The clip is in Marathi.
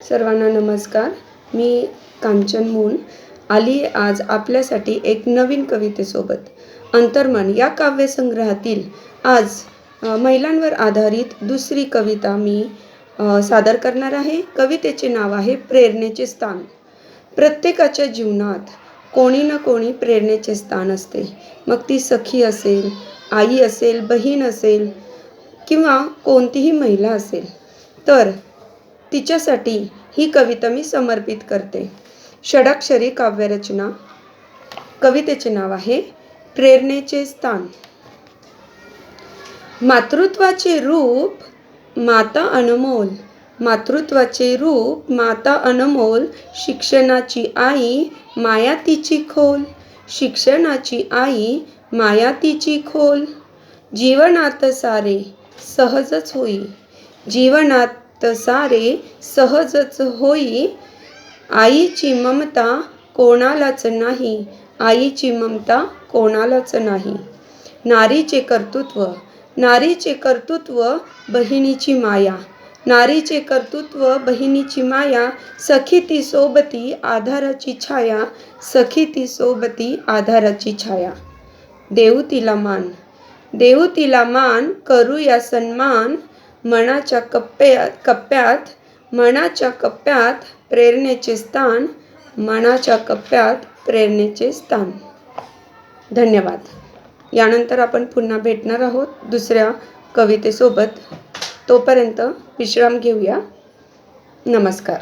सर्वांना नमस्कार. मी कांचन मून. आली आहे आज आपल्यासाठी एक नवीन कवितेसोबत. अंतर्मन या काव्यसंग्रहातील आज महिलांवर आधारित दुसरी कविता मी सादर करणार आहे. कवितेचे नाव आहे प्रेरणेचे स्थान. प्रत्येकाच्या जीवनात कोणी ना कोणी प्रेरणेचे स्थान असते. मग ती सखी असेल आई असेल बहीण असेल किंवा कोणतीही महिला असेल. तर तिच्यासाठी ही कविता मी समर्पित करते. षडाक्षरी काव्यरचना कवितेचे नाव आहे प्रेरणेचे स्थान. मातृत्वाचे रूप माता अनमोल. मातृत्वाचे रूप माता अनमोल. शिक्षणाची आई माया तिची खोल. शिक्षणाची आई माया तिची खोल. जीवनात सारे सहजच होई. जीवनात सारे सहजच होई आईची ममता कोणालाच नाही आईची ममता कोणालाच नाही. नारीचे कर्तृत्व नारीचे कर्तृत्व बहिणीची माया नारीचे कर्तृत्व बहिणीची माया सखीती सोबती आधाराची छाया सखीती सोबती आधाराची छाया. देऊ तिला मान देऊ तिला मान करूया सन्मान मनाच्या कप्प्यात कप्प्यात मनाच्या कप्प्यात प्रेरणेचे स्थान मनाच्या कप्प्यात प्रेरणेचे स्थान. धन्यवाद. यानंतर आपण पुन्हा भेटणार आहोत दुसऱ्या कवितेसोबत. तोपर्यंत विश्राम घेऊया. नमस्कार.